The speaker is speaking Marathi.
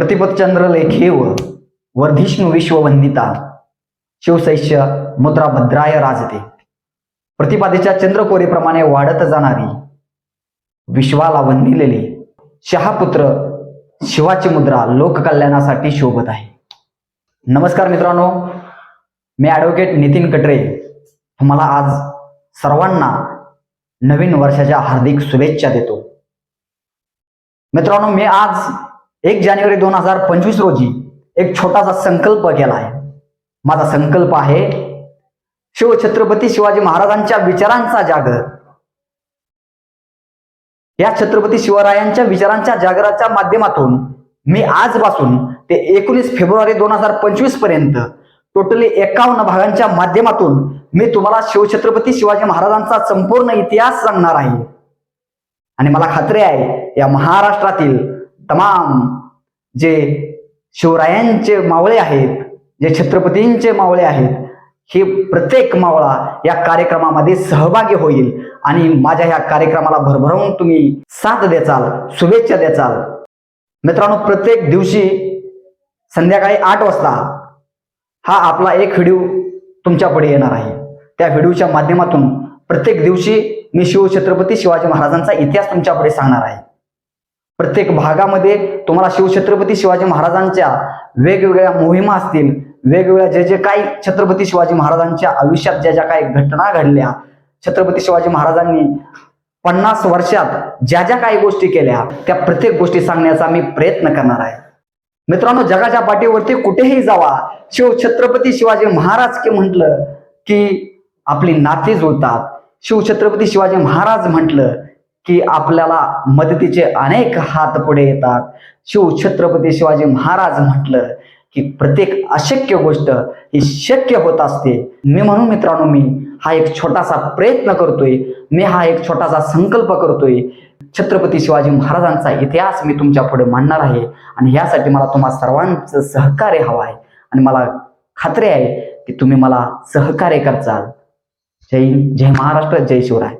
प्रतिपतचंद्र लेखेव वर्धिष्णू विश्ववंदिता शिवसैश्य मुद्रा भद्राय राजते. प्रतिपादेच्या चंद्रकोरीप्रमाणे वाढत जाणारी विश्वाला वंदिलेली शहापुत्र शिवाची मुद्रा लोककल्याणासाठी शोभत आहे. नमस्कार मित्रांनो मी ॲडव्होकेट नितीन कटरे. तुम्हाला आज सर्वांना नवीन वर्षाच्या हार्दिक शुभेच्छा देतो. मित्रांनो मी आज एक जानेवारी दोन हजार पंचवीस रोजी एक छोटासा संकल्प केला आहे. माझा संकल्प आहे शिवछत्रपती शिवाजी महाराजांच्या विचारांचा जागर. या छत्रपती शिवरायांच्या विचारांच्या जागराच्या माध्यमातून मी आजपासून ते एकोणीस फेब्रुवारी दोन हजार पंचवीसपर्यंत टोटली एकावन्न भागांच्या माध्यमातून मी तुम्हाला शिवछत्रपती शिवाजी महाराजांचा संपूर्ण इतिहास सांगणार आहे. आणि मला खात्री आहे या महाराष्ट्रातील तमाम जे शिवरायांचे मावळे आहेत जे छत्रपतींचे मावळे आहेत हे प्रत्येक मावळा या कार्यक्रमामध्ये सहभागी होईल. आणि माझ्या ह्या कार्यक्रमाला भरभरून तुम्ही साथ द्याचाल शुभेच्छा द्याचाल मित्रांनो प्रत्येक दिवशी संध्याकाळी आठ वाजता हा आपला एक व्हिडिओ तुमच्यापुढे येणार आहे. त्या व्हिडिओच्या माध्यमातून प्रत्येक दिवशी मी शिवछत्रपती शिवाजी महाराजांचा इतिहास तुमच्यापुढे सांगणार आहे. प्रत्येक भागामध्ये तुम्हाला शिवछत्रपती शिवाजी महाराजांच्या वेगवेगळ्या मोहिमा असतील वेगवेगळ्या जे जे काही छत्रपती शिवाजी महाराजांच्या आयुष्यात ज्या ज्या काही घटना घडल्या छत्रपती शिवाजी महाराजांनी पन्नास वर्षात ज्या ज्या काही गोष्टी केल्या त्या प्रत्येक गोष्टी सांगण्याचा मी प्रयत्न करणार आहे. मित्रांनो जगाच्या पाठीवरती कुठेही जावा शिव छत्रपती शिवाजी महाराज की म्हटलं की आपली नाती जुळतात. शिवछत्रपती शिवाजी महाराज म्हटलं की आपल्याला मदतीचे अनेक हात पुढे येतात. शिव छत्रपती शिवाजी महाराज म्हटलं की प्रत्येक अशक्य गोष्ट ही शक्य होत असते. मी म्हणून मित्रांनो मी हा एक छोटासा प्रयत्न करतोय. मी हा एक छोटासा संकल्प करतोय. छत्रपती शिवाजी महाराजांचा इतिहास मी तुमच्यापुढे मांडणार आहे आणि यासाठी मला तुम्हा सर्वांचं सहकार्य हवं आहे. आणि मला खात्री आहे की तुम्ही मला सहकार्य करचाल. जय जय महाराष्ट्र जय शिवराय.